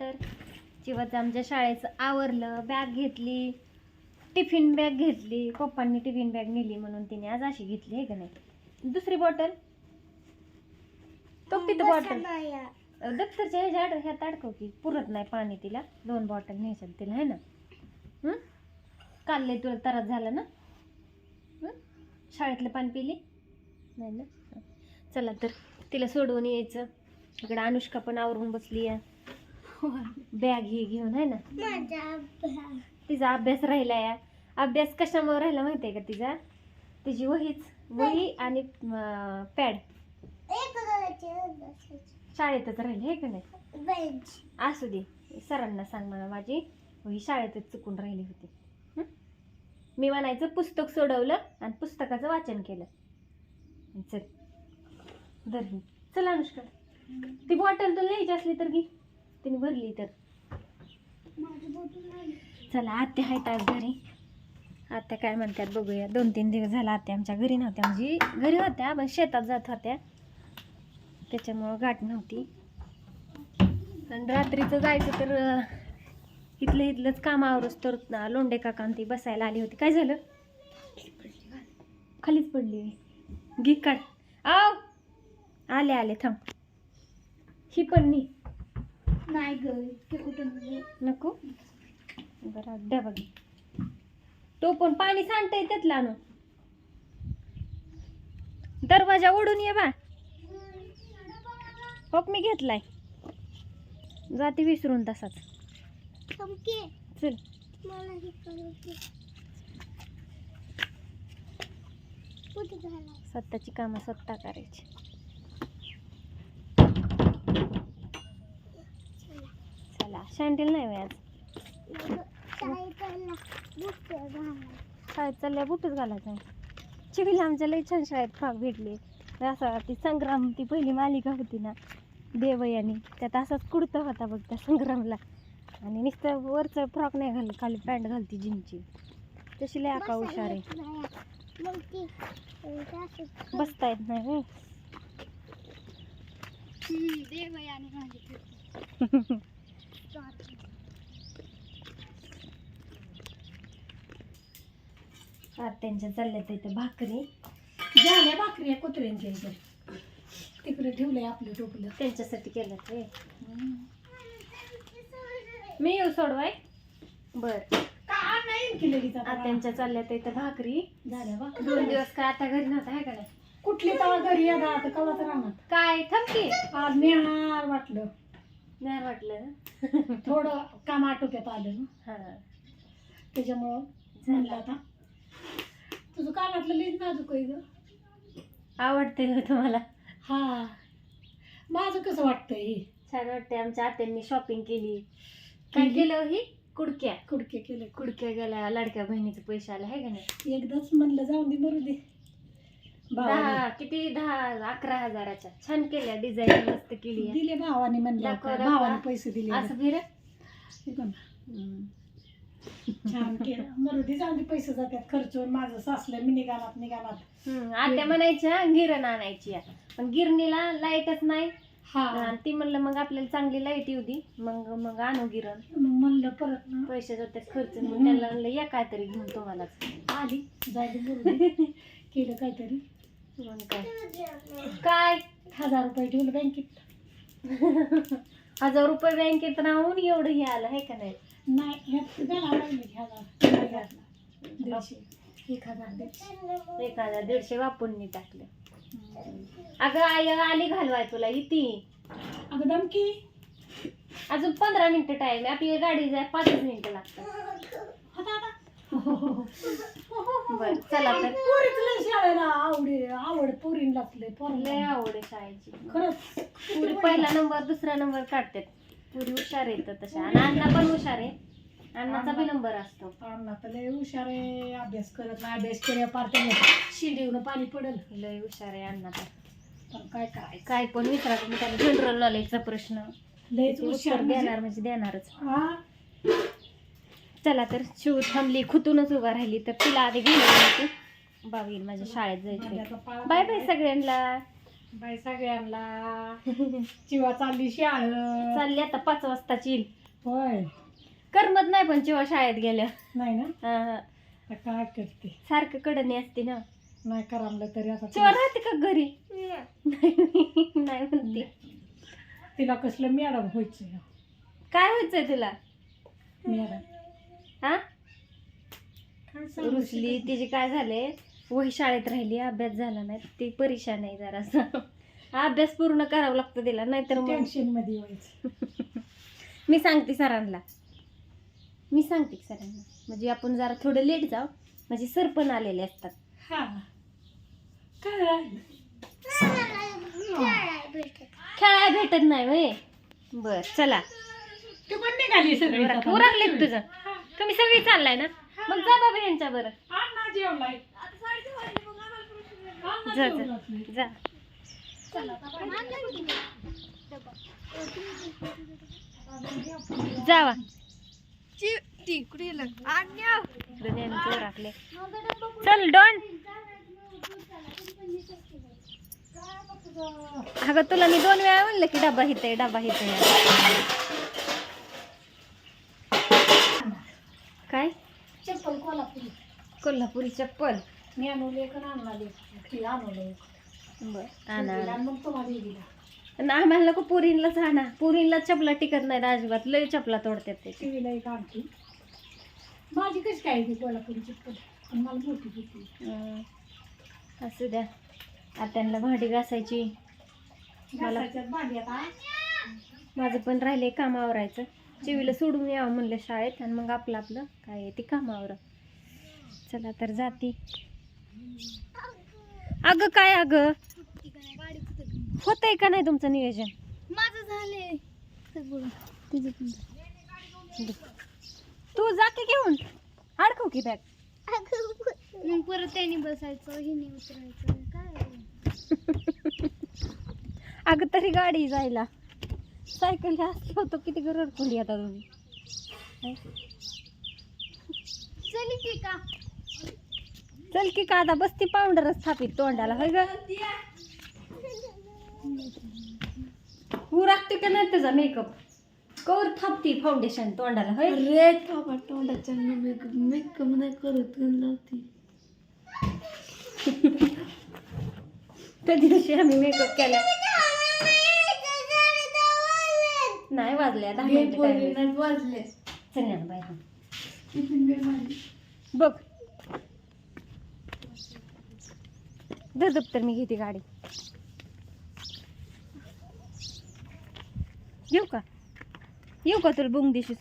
तर चिवाचं आमच्या शाळेचं आवरलं बॅग घेतली टिफिन बॅग घेतली पप्पांनी टिफिन बॅग नेली म्हणून तिने आज अशी घेतली आहे का नाही? दुसरी बॉटल तो तिथं बॉटल दप्तरच्या ह्याच्या ह्यात अडकव की पुरत नाही पाणी तिला. दोन बॉटल न्यायच्यात तिला आहे ना? काल लय तुला त्रास झाला ना? शाळेतलं पाणी पिली? नाही ना. चला तर तिला सोडवून यायचं. इकडे अनुष्का पण आवरून बसली आहे. बॅग ही घेऊन आहे ना? तिचा अभ्यास राहिला या. अभ्यास कशामुळे राहिला माहिती आहे का तिचा? तिची वहीच. वही आणि पॅड शाळेतच राहिली आहे का नाही? असू दे. सरांना सांग मला माझी. वही शाळेतच चुकून राहिली होती? मी म्हणायचं पुस्तक सोडवलं आणि पुस्तकाचं वाचन केलं. चल. ही. चल अनुष्का. ती बॉटल तुला न्यायची असली तर घे. तिने भरली तर. चला आत्या आहेत आज घरी. आत्या काय म्हणतात बघूया. दोन तीन दिवस झाला आत्या आमच्या घरी नव्हत्या. म्हणजे घरी होत्या पण शेतात जात होत्या. त्याच्यामुळं गाठ नव्हती. आणि रात्रीचं जायचं तर इथलं इथलंच काम आवरूस तर अं, लोंढे काका आणि ती बसायला आली होती. काय झालं? खालीच पडली घे काढ. आव! आले आले थांब. ही पण नी. नाही ग ते कुठं नको. बरं द्या बघ. तो पण पाणी सांडतंय त्यातला आणून. दरवाजा ओढून ये बा. हो मी घेतलाय. जाते विसरून तसाच. चल. मला हे करायचं. कुठे झाला? स्वतःची कामं स्वतः करायची. चला शँडल नाही आज? शाळेत चालल्या बुटच घालायचं चिवीला आमच्या लई छान शाळेत फ्रॉक भेटली. असा ती संग्राम ती पहिली मालिका होती ना देवयानी. त्यात असाच कुडता होता बघ त्या संग्रामला. आणि नुसतं वरचं फ्रॉक नाही घाल खाली पॅन्ट घालती जीनची. तशी लय आका हुशार आहे. बसता येत नाही. देवयानी आत्यांच्या चालल्यात इथं भाकरी. झाल्या भाकरी कुत्र्यांच्या इथे. तिकडे ठेवलंय आपलं टोपलं. त्यांच्यासाठी केलं ते. मी येऊ सोडवाय. बर. का नाही की लगेच आता? आत्यांच्या चालल्यात इथं भाकरी. झाल्या भाकरी. दोन दिवस काय आता घरी नव्हता आहे का नाही? कुठली तवा घरी येतात आता कवाच राहणार काय थांबकी आज नेणार वाटलं. नाही वाटलं. थोडं काम आटोक्यात आलं. ना हा. त्याच्यामुळं म्हणलं आता तुझं कानातलं लिहित नाजूक आहे ग. आवडते हो तुम्हाला? हा. माझं कसं वाटतंय? हे छान वाटते आमच्या आत्यांनी शॉपिंग केली. काय केली? केलं ही? कुडक्या. कुडके केले. कुडक्या गेल्या लाडक्या बहिणीचे पैसे आले आहे का नाही? एकदाच म्हणलं जाऊन दे मरू दे. दहा किती? दहा अकरा हजाराच्या. छान केल्या डिझाईन मस्त केली. दिले भावाने म्हणलं दाखव, दाखव. भावाने पैसे दिले असं फिर हे बघ. छान केलं. मरू दे जाऊन दे पैसे जातात खर्च होऊन माझं सासलं मी निघालात निघालात. आत्या म्हणायच्या गिरण आणायची आहे. पण गिरणीला लाईटच नाही. हा. आणि ती म्हणलं मग आपल्याला चांगली लाइट येऊ दे. मग मग आणू गिरण. मग म्हणलं परत ना. पैसे जातात खर्च मग त्यांना म्हणलं या काहीतरी घेऊन तुम्हालाच. आली. दे केलं काहीतरी. मग काय? काय हजार रुपये ठेवलं बँकेत. हजार रुपये बँकेत राहून एवढं हे आलं आहे का नाही? नाही एक हजार दीडशे. एक हजार दीडशे वापरून टाकलं. अगं आई आली घालवाय तुला इथे अगं दमकी अजून पंधरा मिनिटं टाइम आहे. आपली गाडी जाय पाचच मिनिटं लागतात. बर चला तर. पोरीच लय शाळेला आवडे आवड पोरींलाच लय लय पोरीला आवड आहे शाळेची. खरंच. पुरी पहिला नंबर दुसरा नंबर काढतात. पुरी हुशार येतं तशा आणि अण्णा पण हुशार आहे. अण्णाचा बी नंबर असतो. अण्णा तर लय हुशार आहे. अभ्यास करत नाही अभ्यास केल्या पार त्याने शिंदेवनं पाणी पडल. लय हुशार आहे अण्णा तर. पण काय करायचं? काय पण विचारा तुम्ही त्याला जनरल नॉलेजचा प्रश्न. लयच हुशार उत्तर म्हणजे- देणार म्हणजे देणारच. हा चला तर शिव थांबली खुतूनच उभा राहिली. तर तिला आधी घेऊन बाबी माझ्या शाळेत जायचं बाय बाय सगळ्यांना. बाय सगळ्यांना. चिवा चालली शाळ चालली आता पाच वाजताची येईल. होय. करमत नाही पण जेव्हा शाळेत गेल्या. नाही ना? काय करते? सारखं कडणी असते ना. नाही करामलं तरी आता जेव्हा राहते का घरी? नाही म्हणते. तिला कसलं मॅडम व्हायचं काय व्हायचंय तुला? मॅडम. हा? रुसली तिचे काय झाले? वही शाळेत राहिली अभ्यास झाला नाही ती परीक्षान आहे जरासा अभ्यास पूर्ण करावा लागतो तिला नाहीतर मग टेन्शनमध्ये व्हायचं. मी सांगते सरांना. मी सांगते सरांना. म्हणजे आपण जरा थोडं लेट जाऊ म्हणजे सर पण आलेले असतात. खेळायला भेटत नाही बर चला. तू पण निघाली सगळी. उरकलेत तुझं. तुम्ही सगळी चाललाय ना? मग जा बाबा यांच्या बरं. अण्णा जेवलाय. जा जावा. आपले. चल डॉन. अगं तुला मी दोन वेळा म्हणलं की डबा हिते डबा हिते कोल्हापुरी चप्पल मी आणवली एक आणि आणला ती आणवलं बर. आणा मग तुम्हाला दिला. आणि आम्हाला नको पुरींलाच आणा. पुरींला चपला टिकत नाहीत अजिबात लय चपला तोडतात ते. टीव्हीला एक आणखी माझी कशी काय ती कोल्हापुरी चप्पल पण मला मोठी होती. अं, असू द्या. आत्यांना भांडी घासायची. मला घासायच्यात भांडी आता. माझं पण राहिले काम आवरायचं चिवीला सोडून यावं म्हणलं शाळेत. आणि मग आपलं आपलं काय आहे ते काम आवरा चला तर जाती. अगं काय अगं? होतंय का नाही तुमचं नियोजन? माझं झाले तुझं तू जा की घेऊन. अडकव की बॅग. मग परत त्यांनी बसायचं हिने उतरायचं काय? अगं तरी गाडी जायला. सायकल असली होतो किती गरज पडली आता तुम्ही? चली की का? चल की का आता बसती पावडरच स्थापित तोंडाला होय ग? उरागते का नाही तुझा मेकअप कवर थापती फाउंडेशन तोंडाला होय? रे बाबा तोंडाच्या मेकअप मेकअप नाही करत लावती. त्या दिवशी आम्ही मेकअप केला नाही वाजल्या दहा मिनिटं. वाजले. चल ना बाय. बघ. धर दप्तर मी घेते गाडी. येऊ का? येऊ का तुला बुंग दिशी